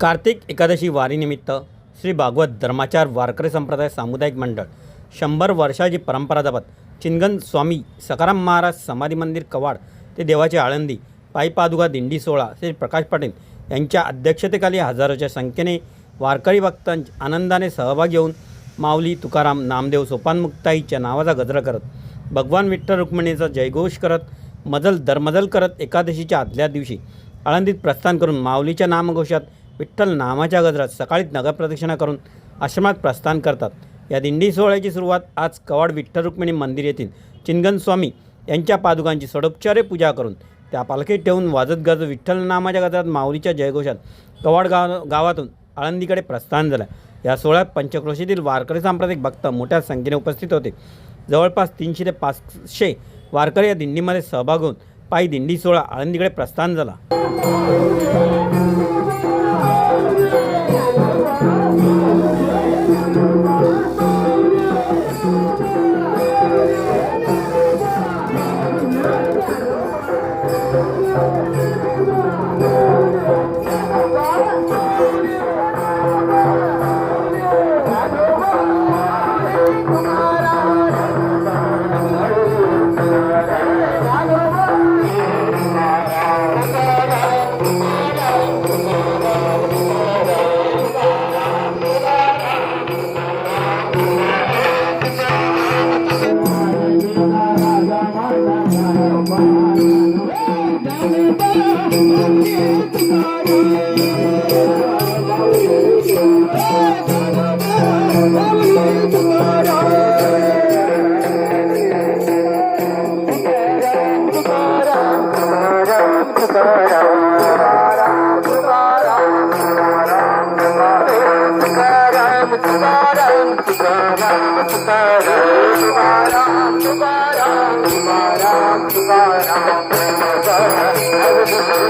कार्तिक एकादशी वारीनिमित्त श्री भागवत धर्माचार वारकरी संप्रदाय सामुदायिक मंडळ शंभर वर्षाची परंपरा जपत चिंगन स्वामी सकाराम महाराज समाधी मंदिर कवाड ते देवाची आळंदी पायपादुका दिंडी सोहळा श्री प्रकाश पाटील यांच्या अध्यक्षतेखाली हजारोच्या संख्येने वारकरी भक्तांच्या आनंदाने सहभाग घेऊन माऊली तुकाराम नामदेव सोपानमुक्ताईच्या नावाचा गजरा करत भगवान विठ्ठल रुक्मिणीचा जयघोष करत मजल दरमजल करत एकादशीच्या आदल्या दिवशी आळंदीत प्रस्थान करून माऊलीच्या नामघोषात विठ्ठल नामाच्या गजरात सकाळीच नगरप्रदक्षिणा करून आश्रमात प्रस्थान करतात. या दिंडी सोहळ्याची सुरुवात आज कवाड विठ्ठल रुक्मिणी मंदिर येथील चिंगन स्वामी यांच्या पादुकांची सडोपचारे पूजा करून त्या पालखीत ठेवून वाजत गाजत विठ्ठल नामाच्या गजरात माऊलीच्या जयघोषात कवाड गाव गावातून आळंदीकडे प्रस्थान झालं. या सोहळ्यात पंचक्रोशीतील वारकरी सांप्रदायिक भक्त मोठ्या संख्येने उपस्थित होते. जवळपास तीनशे ते पाचशे वारकरी या दिंडीमध्ये सहभाग होऊन पायी दिंडी सोहळा आळंदीकडे प्रस्थान झाला.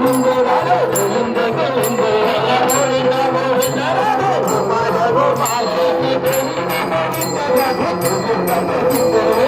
Thank you.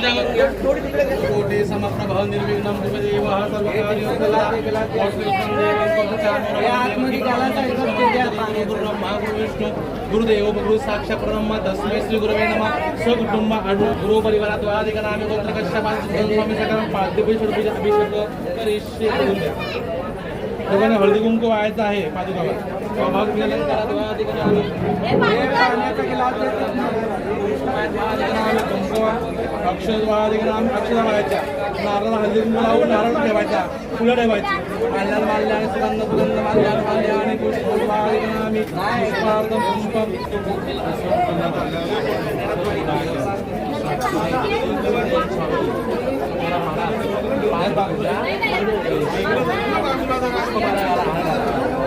सीता राम राम राधे कोटे समप्रभ निर्विघ्नं देवः सर्वकार्यब्रह्मा विष्णू गुरुदेव गुरु साक्षात ब्रह्म तस्मै श्री गुरुवे नम। स्वकुटुंब अनु गुरु परिवारात वादिक नामे गोत्र कश्यपांचं स्वामी सकरम पाद्यपेश्वर पूजा अभिषेक करिष्ये दोघांना हळदी कुंकू व्हायचं आहे केल्यानंतर वादिक अक्षरवादिक अक्षरा व्हायच्या नारळ हळदी कुंकू लावून नारळ ठेवायचा फुलं ठेवायची. आणि सुगंध सुगंध आणि पुष्पवादिक नामी पुष्पार्थम पुष्पम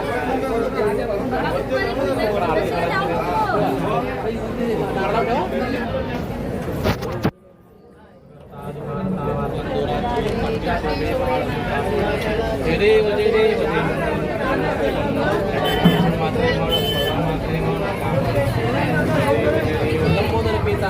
जय देव जय देव जय लंबोदर पिता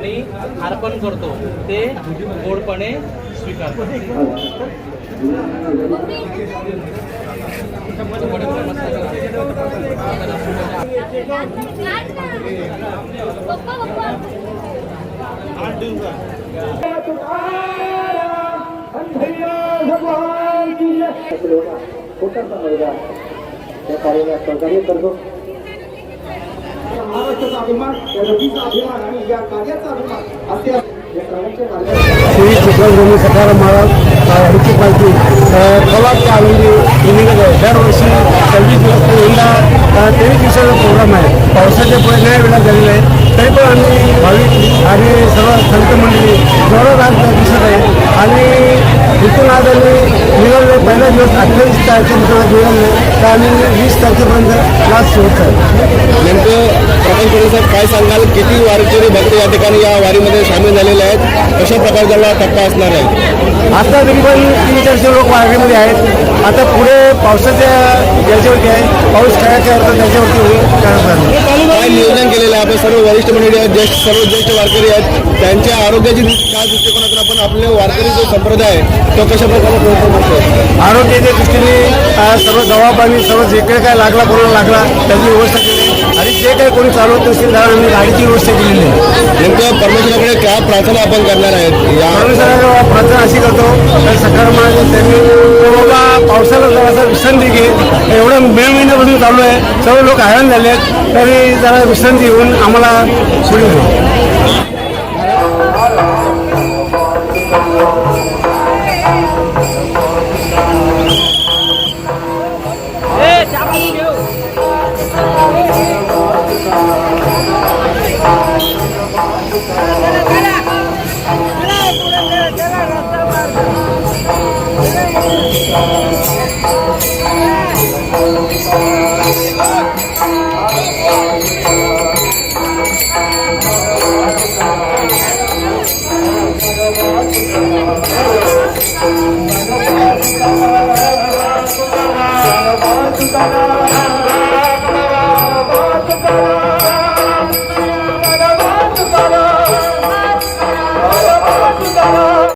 चरणी अर्पण करतो ते गोडपणे स्वीकार महाराष्ट्राचा अभिमान या नदीचा अभिमान आणि या कार्याचा अभिमान असे या प्राण्याच्या मार्गाने श्री चिखलभूमी सखाराम महाराज ह्याची पालखी कोल्हापूर आलेली दरवर्षी सव्वीस दिवस यंदा तेवीस दिवसाचा प्रोग्राम आहे. पावसाच्या पुढे नाही वेळा झालेला आहे तरी पण आम्ही भाविक आणि सर्व संत मंडळी जोरात आज दिसत आहे. आणि इथून आज आम्ही निघालो पहिला दिवस अठ्ठावीस तारखेनंतर निघालो तर आम्ही वीस तारखेपर्यंत लास्ट होत आहे कोळे साहेब काय सांगाल? किती वारकरी भक्त या ठिकाणी या वारीमध्ये सामील झालेले आहेत? कशा प्रकारचा टप्पा असणार आहे? आता तरी पण तीन चारशे लोक वारकरीमध्ये आहेत. आता पुढे पावसाच्या याच्यावरती आहे. पाऊस काय काय होतं त्याच्यावरती होईल. काय काय नियोजन केलेलं आहे? आपण सर्व वरिष्ठ मंडळी आहेत ज्येष्ठ सर्व ज्येष्ठ वारकरी आहेत. त्यांच्या आरोग्याची त्या दृष्टिकोनातून आपण आपले वारकरी जो संप्रदाय आहे तो कशा प्रकारे प्रयत्न करतो आरोग्याच्या दृष्टीने सर्व दवापाणी सर्व जे काही काय लागला कोणाला लागला त्याची व्यवस्था केली. आणि जे काही कोणी चालवत नसेल त्याला आम्ही गाडीची व्यवस्था केलेली आहे. नेमकं परमेश्वराकडे काय प्रार्थना आपण करणार आहेत? या परमेश्वराला प्रार्थना अशी करतो तर सकाळ महाराज त्यांनी बाबा पावसाला जरासा विश्रांती घे. एवढं मे महिन्यापासून चालू आहे. सर्व लोक हैराण झाले आहेत. तरी जरा विश्रांती घेऊन आम्हाला पुढे जाऊ तुकाराम